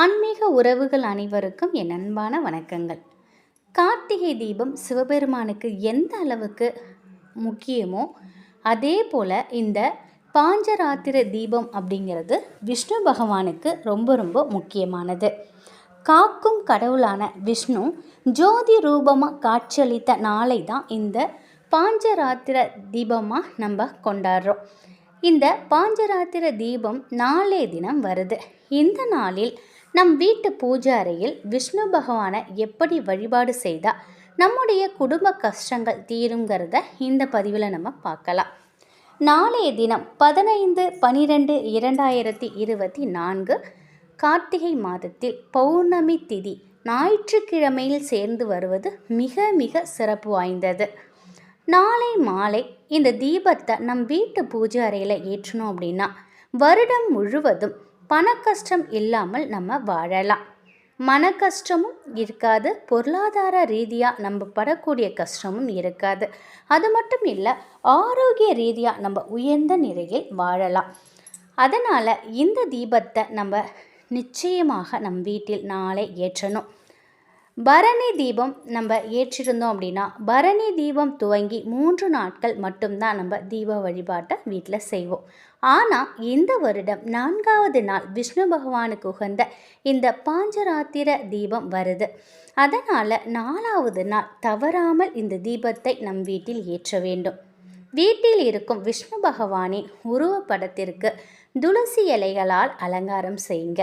ஆன்மீக உறவுகள் அனைவருக்கும் என் அன்பான வணக்கங்கள். கார்த்திகை தீபம் சிவபெருமானுக்கு எந்த அளவுக்கு முக்கியமோ அதே போல் இந்த பாஞ்சராத்திர தீபம் அப்படிங்கிறது விஷ்ணு பகவானுக்கு ரொம்ப ரொம்ப முக்கியமானது. காக்கும் கடவுளான விஷ்ணு ஜோதி ரூபமாக காட்சியளித்த நாளை தான் இந்த பாஞ்சராத்திர தீபமாக நம்ம கொண்டாடுறோம். இந்த பாஞ்சராத்திர தீபம் நாளே தினம் வருது. இந்த நாளில் நம் வீட்டு பூஜை அறையில் விஷ்ணு பகவானை எப்படி வழிபாடு செய்தால் நம்முடைய குடும்ப கஷ்டங்கள் தீருங்கிறத இந்த பதிவில் நம்ம பார்க்கலாம். நாளைய தினம் பதினைந்து பனிரெண்டு இரண்டாயிரத்தி இருபத்தி நான்கு கார்த்திகை மாதத்தில் பௌர்ணமி திதி ஞாயிற்றுக்கிழமையில் சேர்ந்து வருவது மிக மிக சிறப்பு வாய்ந்தது. நாளை மாலை இந்த தீபத்தை நம் வீட்டு பூஜை அறையில் ஏற்றணும் அப்படின்னா வருடம் முழுவதும் பண கஷ்டம் இல்லாமல் நம்ம வாழலாம். மன கஷ்டமும் இருக்காது பொருளாதார ரீதியாக நம்ம படக்கூடிய கஷ்டமும் இருக்காது. அது மட்டும் இல்லை ஆரோக்கிய ரீதியாக நம்ம உயர்ந்த நிலையில் வாழலாம். அதனால் இந்த தீபத்தை நம்ம நிச்சயமாக நம் வீட்டில் நாளை ஏற்றணும். பரணி தீபம் நம்ம ஏற்றிருந்தோம் அப்படின்னா பரணி தீபம் துவங்கி மூன்று நாட்கள் மட்டும்தான் நம்ம தீப வழிபாட்டை வீட்டில் செய்வோம். ஆனால் இந்த வருடம் நான்காவது நாள் விஷ்ணு பகவானுக்கு உகந்த இந்த பாஞ்சராத்திர தீபம் வருது. அதனால் நாலாவது நாள் தவறாமல் இந்த தீபத்தை நம் வீட்டில் ஏற்ற வேண்டும். வீட்டில் இருக்கும் விஷ்ணு பகவானின் உருவப்படத்திற்கு துளசி இலைகளால் அலங்காரம் செய்யுங்க.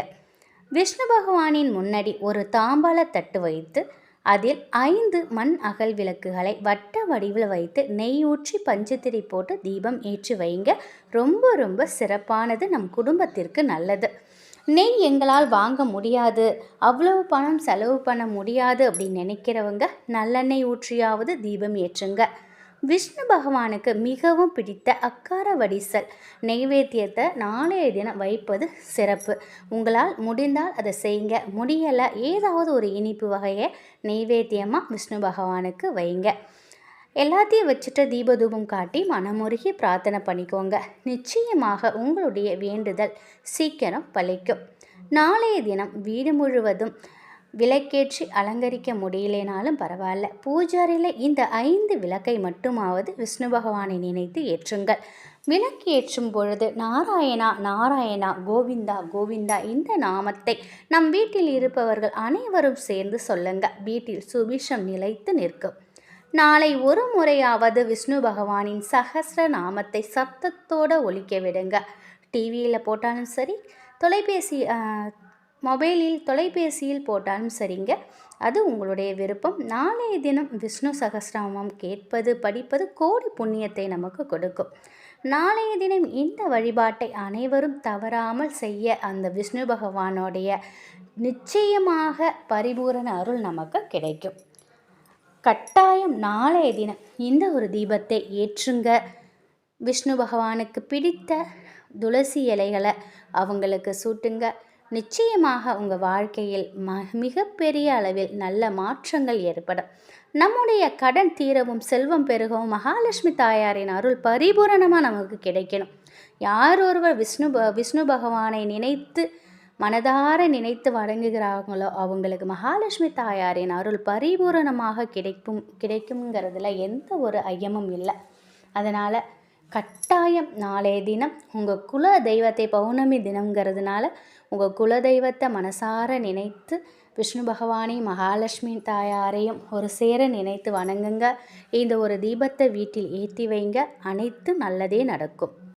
விஷ்ணு பகவானின் முன்னாடி ஒரு தாம்பால தட்டு வைத்து அதில் ஐந்து மண் அகல் விளக்குகளை வட்ட வடிவில் வைத்து நெய் ஊற்றி பஞ்சத்திரி போட்டு தீபம் ஏற்றி வைங்க. ரொம்ப ரொம்ப சிறப்பானது நம் குடும்பத்திற்கு நல்லது. நெய் எங்களால் வாங்க முடியாது. அவ்வளவு பணம் செலவு பண்ண முடியாது அப்படின்னு நினைக்கிறவங்க நல்லெண்ணெய் ஊற்றியாவது தீபம் ஏற்றுங்க. விஷ்ணு பகவானுக்கு மிகவும் பிடித்த அக்கார வடிசல். நெய்வேத்தியத்தை நாளைய தினம் வைப்பது சிறப்பு. உங்களால் முடிந்தால் அதை செய்யுங்க. முடியலை ஏதாவது ஒரு இனிப்பு வகையை நெய்வேத்தியமாக விஷ்ணு பகவானுக்கு வைங்க. எல்லாத்தையும் வச்சுட்டு தீபதூபம் காட்டி மனமுருகி பிரார்த்தனை பண்ணிக்கோங்க. நிச்சயமாக உங்களுடைய வேண்டுதல் சீக்கிரம் பழிக்கும் நாளைய தினம் வீடு முழுவதும் விளக்கேற்றி அலங்கரிக்க முடியலேனாலும் பரவாயில்ல. பூஜாரியில் இந்த ஐந்து விளக்கை மட்டுமாவது விஷ்ணு பகவானை நினைத்து ஏற்றுங்கள். விளக்கு ஏற்றும் பொழுது நாராயணா நாராயணா கோவிந்தா கோவிந்தா இந்த நாமத்தை நம் வீட்டில் இருப்பவர்கள் அனைவரும் சேர்ந்து சொல்லுங்க. வீட்டில் சுபிஷம் நிலைத்து நிற்கும். நாளை ஒரு முறையாவது விஷ்ணு பகவானின் சகசிர நாமத்தை சத்தத்தோடு ஒழிக்க விடுங்க. டிவியில் போட்டாலும் சரி தொலைபேசி மொபைலில் தொலைபேசியில் போட்டாலும் சரிங்க. அது உங்களுடைய விருப்பம். நாளைய தினம் விஷ்ணு சகசிரமம் கேட்பது படிப்பது கோடி புண்ணியத்தை நமக்கு கொடுக்கும். நாளைய தினம் இந்த வழிபாட்டை அனைவரும் தவறாமல் செய்ய அந்த விஷ்ணு பகவானுடைய நிச்சயமாக பரிபூரண அருள் நமக்கு கிடைக்கும். கட்டாயம் நாளைய தினம் இந்த ஒரு தீபத்தை ஏற்றுங்க. விஷ்ணு பகவானுக்கு பிடித்த துளசி இலைகளை அவங்களுக்கு சூட்டுங்க. நிச்சயமாக உங்கள் வாழ்க்கையில் ம மிகப்பெரிய அளவில் நல்ல மாற்றங்கள் ஏற்படும். நம்முடைய கடன் தீரவும் செல்வம் பெருகவும் மகாலட்சுமி தாயாரின் அருள் பரிபூரணமாக நமக்கு கிடைக்கணும். யார் ஒருவர் விஷ்ணு விஷ்ணு பகவானை நினைத்து மனதார நினைத்து வழங்குகிறாங்களோ அவங்களுக்கு மகாலட்சுமி தாயாரின் அருள் பரிபூரணமாக கிடைக்கும் கிடைக்குங்கிறதுல எந்த ஒரு ஐயமும் இல்லை. அதனால் கட்டாயம் நாளைய தினம் உங்கள் குல தெய்வத்தை பௌர்ணமி தினங்கிறதுனால உங்கள் குல தெய்வத்தை மனசார நினைத்து விஷ்ணு பகவானை மகாலட்சுமி தாயாரையும் ஒரு சேர நினைத்து வணங்குங்க. இந்த ஒரு தீபத்தை வீட்டில் ஏற்றி வைங்க. அனைத்து நல்லதே நடக்கும்.